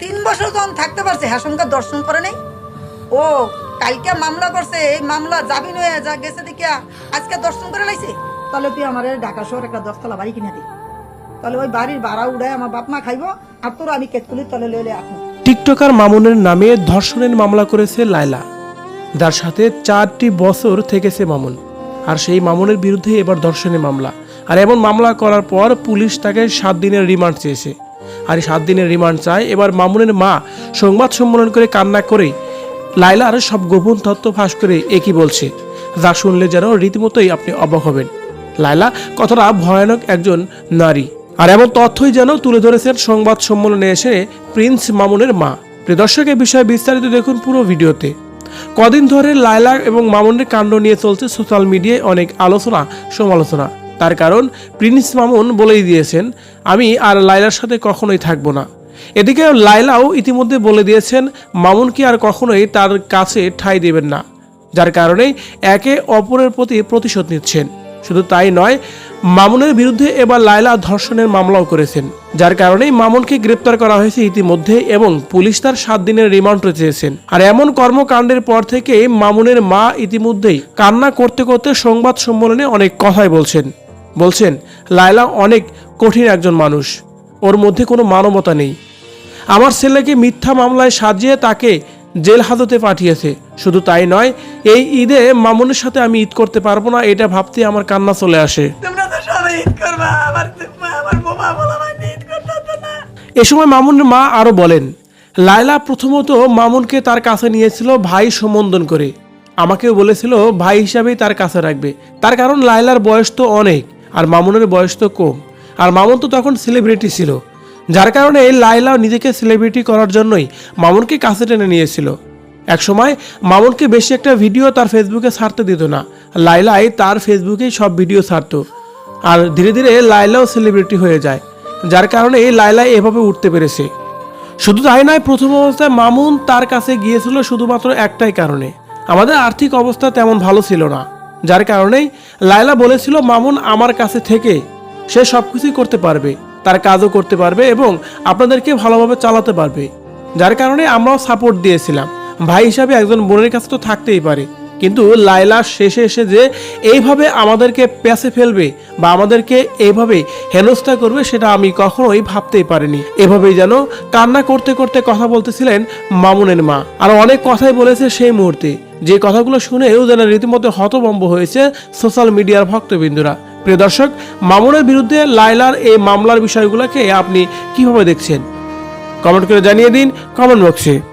তিন বছর যখন থাকতে পারছে হ্যাসমকা দর্শন করে নাই। ও, কালকে মামলা করছে, এই মামলা জামিন হয়ে যা গেছে দেখিয়া আজকে দর্শন করে লাইছে? তাহলে তুই আমার ঢাকা শহর একটা দশতলা বাড়ি কিনে দে। তাহলে ওই বাড়ির ভাড়া উড়ায় আমার বাপ মা খাইবো, আর তোর আমি কেতকুলির তলে লইলে আপনি টিকটকার মামুনের নামে ধর্ষণের মামলা করেছে লায়লা। যার সাথে চারটি বছর থেকেছে মামুন। আর সেই মামুনের বিরুদ্ধে এবার ধর্ষণের মামলা। আর এমন মামলা করার পর পুলিশ তাকে সাত দিনের রিমান্ড চেয়েছে। আর সাত দিনের রিমান্ড চায় এবার মামুনের মা সংবাদ সম্মেলন করে কান্না করে লাইলার সব গোপন তথ্য ফাঁস করে একই বলছে। যা শুনলে যেন রীতিমতোই আপনি অবাক হবেন। লাইলা কতটা ভয়ানক একজন নারী। আর এমন তথ্যই যেন তুলে ধরেছেন সংবাদ সম্মেলনে এসে প্রিন্স মামুনের মা। দর্শক বিষয়ে বিস্তারিত দেখুন পুরো ভিডিওতে। কদিন ধরে লায়লা এবং মামুনের কাণ্ড নিয়ে চলছে সোশ্যাল মিডিয়ায় অনেক আলোচনা, সমালোচনা। তার কারণ প্রিন্স মামুন বলেই দিয়েছেন, আমি আর লায়লার সাথে কখনোই থাকব না। এদিকে লায়লাও ইতিমধ্যে বলে দিয়েছেন, মামুনকে আর কখনোই তার কাছে ঠাঁই দেবেন না। যার কারণে একে অপরের প্রতি প্রতিশোধ নিচ্ছেন। শুধু তাই নয়, মামুনের বিরুদ্ধে এবার লায়লা ধর্ষণের মামলাও করেছেন, যার কারণেই মামুনকে গ্রেপ্তার করা হয়েছে ইতিমধ্যে এবং পুলিশ তার সাত দিনের রিমান্ড চেয়েছেন। আর এমন কর্মকাণ্ডের পর থেকে মামুনের মা ইতিমধ্যেই কান্না করতে করতে সংবাদ সম্মেলনে অনেক কথাই বলছেন। বলছেন লায়লা অনেক কঠিন একজন মানুষ। ওর মধ্যে কোনো মানবতা নেই। আমার ছেলেকে মিথ্যা মামলায় সাজিয়ে তাকে জেল হাজতে পাঠিয়েছে। শুধু তাই নয় এই ঈদে মামুনের সাথে আমি ঈদ করতে পারব না এটা ভাবতে আমার কান্না চলে আসে। এ সময় মামুনের মা আরও বলেন লায়লা প্রথমত মামুনকে তার কাছে নিয়েছিল ভাই সম্বোধন করে। আমাকেও বলেছিল ভাই হিসাবেই তার কাছে রাখবে। তার কারণ লায়লার বয়স তো অনেক। আর মামুনের বয়স তো কম। আর মামুন তো তখন সেলিব্রিটি ছিল। যার কারণে লায়লা নিজেকে সেলিব্রিটি করার জন্যই মামুনকে কাছে টেনে নিয়েছিল। একসময় মামুনকে বেশি একটা ভিডিও তার ফেসবুকে ছাড়তে দিত না। লাইলাই তার ফেসবুকেই সব ভিডিও ছাড়তো। আর ধীরে ধীরে লাইলাও সেলিব্রিটি হয়ে যায়। যার কারণে এই লাইলা এভাবে উঠতে পেরেছে। শুধু তাই নয়, প্রথম অবস্থায় মামুন তার কাছে গিয়েছিল শুধুমাত্র একটাই কারণে। আমাদের আর্থিক অবস্থা তেমন ভালো ছিল না। যার কারণেই লায়লা বলেছিল, মামুন আমার কাছে থেকে সে সব কিছুই করতে পারবে, তার কাজও করতে পারবে এবং আপনাদেরকে ভালোভাবে চালাতে পারবে। যার কারণে আমরাও সাপোর্ট দিয়েছিলাম। ভাই হিসাবে একজন বোনের কাছে তো থাকতেই পারে। কিন্তু লাইলা শেষে এসে যে এইভাবে আমাদেরকে প্যাসে ফেলবে বা আমাদেরকে এইভাবে হেনস্থা করবে, সেটা আমি কখনোই ভাবতেই পারিনি। এভাবেই যেন কান্না করতে করতে কথা বলতেছিলেন মামুনের মা। আর অনেক কথাই বলেছে সেই মুহূর্তে। যে কথাগুলো শুনেও যেন রীতিমতো হতভম্ব হয়েছে সোশ্যাল মিডিয়ার ভক্তবিন্দুরা। প্রিয় দর্শক, মামুনের বিরুদ্ধে লাইলার এই মামলার বিষয়গুলোকে আপনি কীভাবে দেখছেন? কমেন্ট করে জানিয়ে দিন কমেন্ট বক্সে।